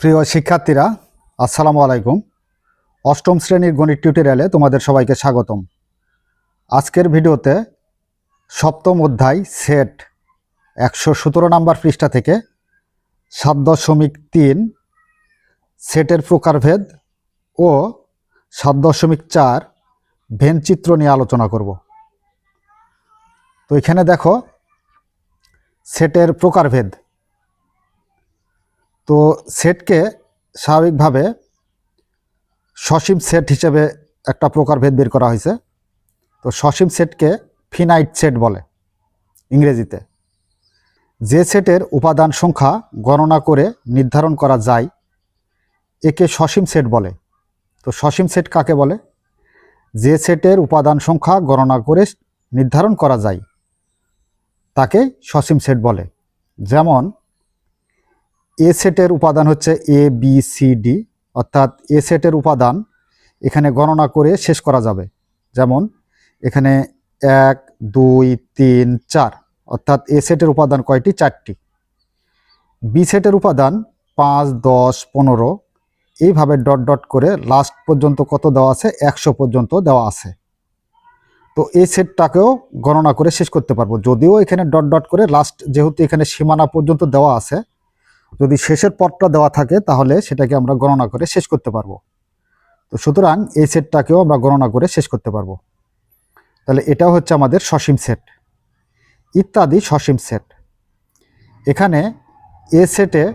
প্রিয় শিক্ষার্থীরা, আসসালামু আলাইকুম। অষ্টম শ্রেণির গণিত টিউটোরিয়ালে তোমাদের সবাইকে স্বাগতম। আজকের ভিডিওতে সপ্তম অধ্যায় সেট একশো সতেরো নাম্বার পৃষ্ঠা থেকে সাত দশমিক তিন সেটের প্রকারভেদ ও সাত দশমিক চার ভেনচিত্র নিয়ে আলোচনা করব। তো এখানে দেখো, সেটের প্রকারভেদ। তো সেটকে স্বাভাবিকভাবে সসীম সেট হিসেবে একটা প্রকারভেদ বের করা হয়েছে। তো সসীম সেটকে ফিনাইট সেট বলে ইংরেজিতে। যে সেটের উপাদান সংখ্যা গণনা করে নির্ধারণ করা যায়, একে সসীম সেট বলে। তো সসীম সেট কাকে বলে? যে সেটের উপাদান সংখ্যা গণনা করে নির্ধারণ করা যায়, তাকে সসীম সেট বলে। যেমন এ সেটের উপাদান হচ্ছে এ বি সি ডি অর্থাৎ এ সেটের উপাদান এখানে গণনা করে শেষ করা যাবে। যেমন এখানে এক, দুই, তিন, চার। অর্থাৎ এ সেটের উপাদান কয়টি? চারটি। বি সেটের উপাদান পাঁচ, দশ, পনেরো। এইভাবে ডট ডট করে লাস্ট পর্যন্ত কত দেওয়া আছে? একশো পর্যন্ত দেওয়া আছে। তো এই সেটটাকেও গণনা করে শেষ করতে পারব। যদিও এখানে ডট ডট করে লাস্ট যেহেতু এখানে সীমানা পর্যন্ত দেওয়া আছে যদি শেষের পথটা দেওয়া থাকে, তাহলে সেটাকে আমরা গণনা করে শেষ করতে পারব। তো সুতরাং এই সেটটাকেও আমরা গণনা করে শেষ করতে পারব। তাহলে এটাও হচ্ছে আমাদের সসীম সেট। ইত্যাদি সসীম সেট। এখানে এ সেটে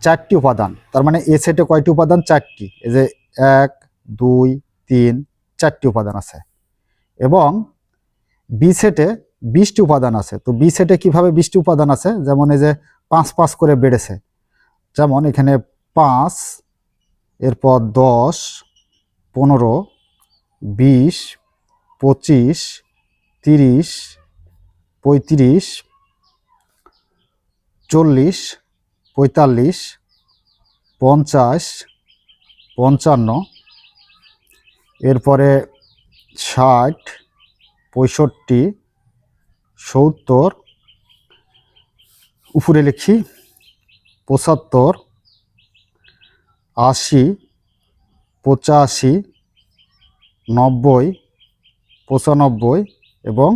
চারটি উপাদান। তার মানে এ সেটে কয়টি উপাদান? চারটি। এই যে এক, দুই, তিন, চারটি উপাদান আছে। এবং বি সেটে বিশটি উপাদান আছে। তো বি সেটে কীভাবে বিশটি উপাদান আছে? যেমন এই যে পাঁচ পাঁচ করে বেড়েছে। যেমন এখানে পাঁচ, এরপর দশ, পনেরো, বিশ, পঁচিশ, তিরিশ, পঁয়ত্রিশ, চল্লিশ, পঁয়তাল্লিশ, পঞ্চাশ, পঞ্চান্ন, এরপরে ষাট, পঁয়ষট্টি, সত্তর উপরে লিখি পঁচাত্তর, আশি, পঁচাশি, নব্বই, পঁচানব্বই এবং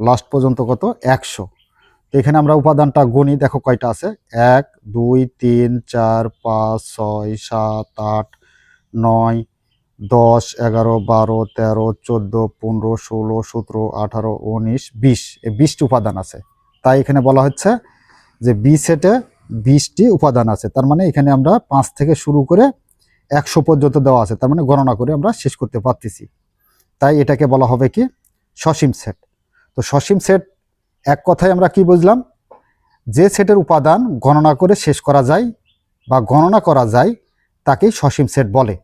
লাস্ট পর্যন্ত কত? একশো। এখানে আমরা উপাদানটা গণি দেখো কয়টা আছে? এক, দুই, তিন, চার, পাঁচ, ছয়, সাত, আট, নয়, দশ, এগারো, বারো, তেরো, চোদ্দ, পনেরো, ষোলো, সতেরো, আঠারো, উনিশ, বিশ। এই বিশটি উপাদান আছে। তাই এখানে বলা হচ্ছে যে বি সেটে বিশটি উপাদান আছে, তার মানে এখানে আমরা পাঁচ থেকে শুরু করে একশো পর্যন্ত দেওয়া আছে, তার মানে গণনা করে আমরা শেষ করতে পারতেছি। তাই এটাকে বলা হবে কি? সসীম সেট তো সসীম সেট এক কথায় আমরা কি বুঝলাম? যে সেটের উপাদান গণনা করে শেষ করা যায় বা গণনা করা যায়, তাকেই সসীম সেট বলে।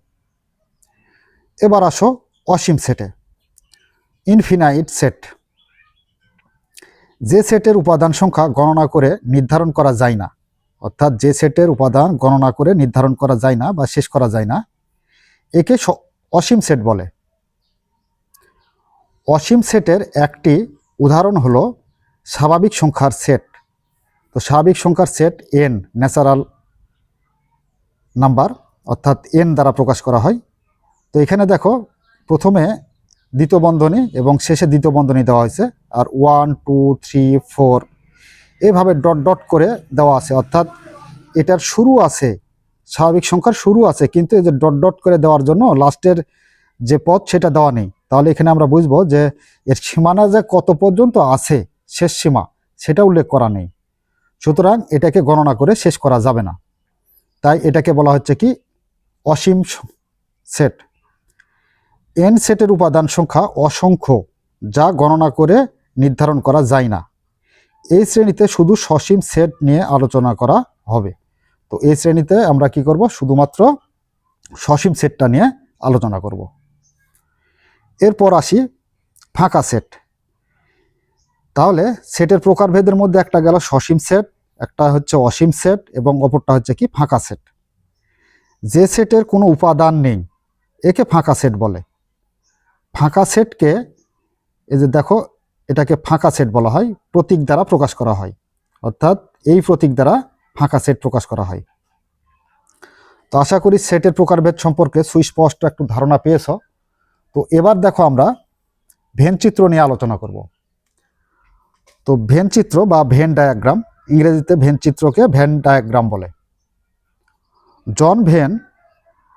এবার আসো অসীম সেটে ইনফিনাইট সেট যে সেটের উপাদান সংখ্যা গণনা করে নির্ধারণ করা যায় না, অর্থাৎ যে সেটের উপাদান গণনা করে নির্ধারণ করা যায় না বা শেষ করা যায় না, একে অসীম সেট বলে। অসীম সেটের একটি উদাহরণ হলো স্বাভাবিক সংখ্যার সেট। তো স্বাভাবিক সংখ্যার সেট এন ন্যাচারাল নাম্বার অর্থাৎ এন দ্বারা প্রকাশ করা হয়। তো এখানে দেখো, প্রথমে দ্বিতীয় বন্ধনী এবং শেষে দ্বিতীয় বন্ধনী দেওয়া হয়েছে। আর ওয়ান টু থ্রি ফোর এভাবে ডট ডট করে দেওয়া আছে। অর্থাৎ এটার শুরু আছে, স্বাভাবিক সংখ্যার শুরু আছে, কিন্তু এই যে ডট ডট করে দেওয়ার জন্য লাস্টের যে পথ সেটা দেওয়া নেই। তাহলে এখানে আমরা বুঝব যে এর সীমানা যে কত পর্যন্ত আছে, শেষ সীমা, সেটা উল্লেখ করা নেই। সুতরাং এটাকে গণনা করে শেষ করা যাবে না। তাই এটাকে বলা হচ্ছে কি? অসীম সেট এন সেটের উপাদান সংখ্যা অসংখ্য, যা গণনা করে নির্ধারণ করা যায় না। এই শ্রেণীতে শুধু সসীম সেট নিয়ে আলোচনা করা হবে। তো এই শ্রেণীতে আমরা কি করব? শুধুমাত্র সসীম সেটটা নিয়ে আলোচনা করব। এরপর আসি ফাঁকা সেট তাহলে সেটের প্রকারভেদের মধ্যে একটা গেল সসীম সেট একটা হচ্ছে অসীম সেট এবং অপরটা হচ্ছে কি ফাঁকা সেট যে সেটের কোনো উপাদান নেই, একে ফাঁকা সেট বলে। ফাঁকা সেটকে, এই যে দেখো, এটাকে ফাঁকা সেট বলা হয়, প্রতীক দ্বারা প্রকাশ করা হয়। অর্থাৎ এই প্রতীক দ্বারা ফাঁকা সেট প্রকাশ করা হয়। তো আশা করি সেটের প্রকারভেদ সম্পর্কে সুস্পষ্ট একটু ধারণা পেয়েছ। তো এবার দেখো আমরা ভেন চিত্র নিয়ে আলোচনা করব। তো ভেন চিত্র বা ভেন ডায়াগ্রাম, ইংরেজিতে ভেন চিত্রকে ভেন ডায়াগ্রাম বলে। জন ভেন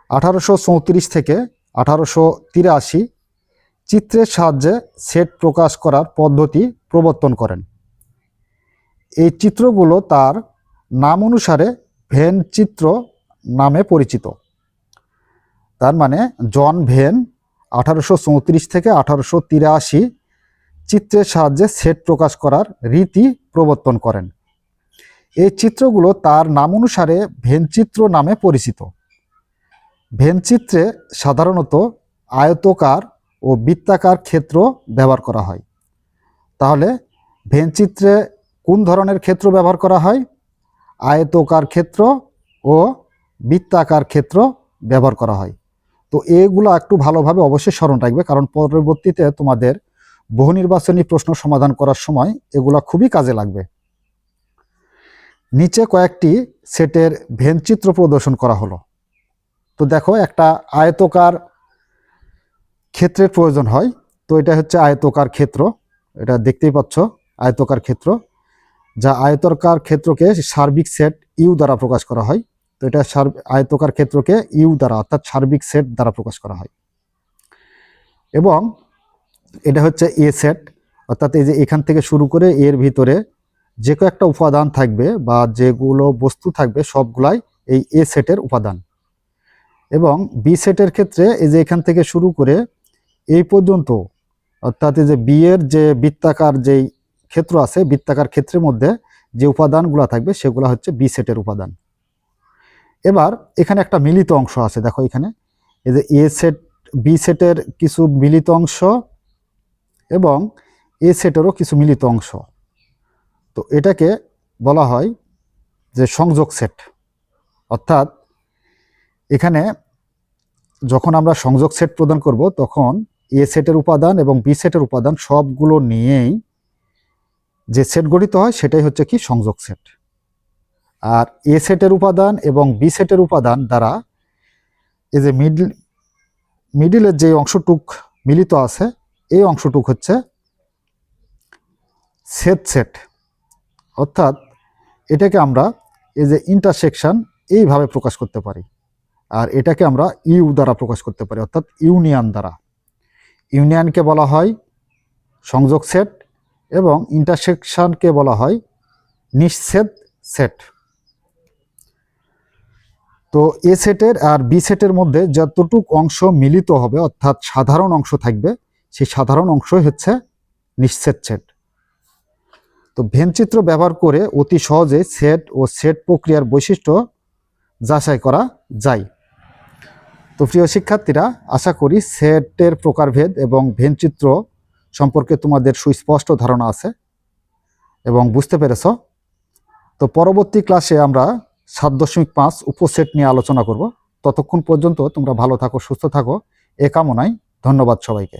আঠারোশো চৌত্রিশ থেকে আঠারোশো তিরাশি চিত্রের সাহায্যে সেট প্রকাশ করার পদ্ধতি প্রবর্তন করেন। এই চিত্রগুলো তার নাম অনুসারে ভেন চিত্র নামে পরিচিত। তার মানে জন ভেন আঠারোশো চৌত্রিশ থেকে আঠারোশো তিরাশি চিত্রের সাহায্যে সেট প্রকাশ করার রীতি প্রবর্তন করেন। এই চিত্রগুলো তার নাম অনুসারে ভেনচিত্র নামে পরিচিত। ভেনচিত্রে সাধারণত আয়তকার ও বৃত্তাকার ক্ষেত্র ব্যবহার করা হয়। তাহলে ভেনচিত্রে কোন ধরনের ক্ষেত্র ব্যবহার করা হয়? আয়তকার ক্ষেত্র ও বৃত্তাকার ক্ষেত্র ব্যবহার করা হয়। তো এগুলো একটু ভালোভাবে অবশ্যই স্মরণ রাখবে, কারণ পরবর্তীতে তোমাদের বহু নির্বাচনী প্রশ্ন সমাধান করার সময় এগুলো খুবই কাজে লাগবে। নিচে কয়েকটি সেটের ভেনচিত্র প্রদর্শন করা হলো। তো দেখো একটা আয়তকার ক্ষেত্রের প্রয়োজন হয়। তো এটা হচ্ছে আয়তকার ক্ষেত্র। এটা দেখতেই পাচ্ছ, আয়তকার ক্ষেত্র। যা আয়তকার ক্ষেত্রকে সার্বিক সেট ইউ দ্বারা প্রকাশ করা হয়। তো এটা আয়তকার ক্ষেত্রকে ইউ দ্বারা, অর্থাৎ সার্বিক সেট দ্বারা প্রকাশ করা হয়। এবং এটা হচ্ছে এ সেট, অর্থাৎ এই যে এখান থেকে শুরু করে এর ভিতরে যে কয়েকটা উপাদান থাকবে বা যেগুলো বস্তু থাকবে, সবগুলাই এই এ সেটের উপাদান। এবং বি সেটের ক্ষেত্রে এই যে এখান থেকে শুরু করে এই পর্যন্ত, অর্থাৎ যে বিয়ের যে বৃত্তাকার যেই ক্ষেত্র আছে, বৃত্তাকার ক্ষেত্রের মধ্যে যে উপাদানগুলো থাকবে, সেগুলো হচ্ছে বি সেটের উপাদান। এবার এখানে একটা মিলিত অংশ আছে, দেখো এখানে। এই যে এ সেট বি সেটের কিছু মিলিত অংশ এবং এ সেটেরও কিছু মিলিত অংশ। তো এটাকে বলা হয় যে সংযোগ সেট। অর্থাৎ এখানে যখন আমরা সংযোগ সেট প্রদান করব, তখন এ সেটের উপাদান এবং বি সেটের উপাদান সবগুলো নিয়েই যে সেট গঠিত হয় সেটাই হচ্ছে কি সংযোগ সেট। আর এ সেটের উপাদান এবং বি সেটের উপাদান দ্বারা এই যে মিডল, মিডিলের যে অংশটুক মিলিত আছে, এই অংশটুক হচ্ছে সেট সেট। অর্থাৎ এটাকে আমরা এই যে ইন্টারসেকশন এইভাবে প্রকাশ করতে পারি। আর এটাকে আমরা ইউ দ্বারা প্রকাশ করতে পারি, অর্থাৎ ইউনিয়ন দ্বারা। ইউনিয়নকে বলা হয় সংযোগ সেট এবং ইন্টারসেকশনকে বলা হয় নিঃছেদ সেট। তো এ সেটের আর বি সেটের মধ্যে যতটুক অংশ মিলিত হবে, অর্থাৎ সাধারণ অংশ থাকবে, সেই সাধারণ অংশই হচ্ছে নিঃছেদ সেট। তো ভেনচিত্র ব্যবহার করে অতি সহজে সেট ও সেট প্রক্রিয়ার বৈশিষ্ট্য যাচাই করা যায়। তো প্রিয় শিক্ষার্থীরা, আশা করি সেটের প্রকারভেদ এবং ভেনচিত্র সম্পর্কে তোমাদের সুস্পষ্ট ধারণা আছে এবং বুঝতে পেরেছ। তো পরবর্তী ক্লাসে আমরা সাত দশমিক পাঁচ উপসেট নিয়ে আলোচনা করব। ততক্ষণ পর্যন্ত তোমরা ভালো থাকো, সুস্থ থাকো। এ কামনায় ধন্যবাদ সবাইকে।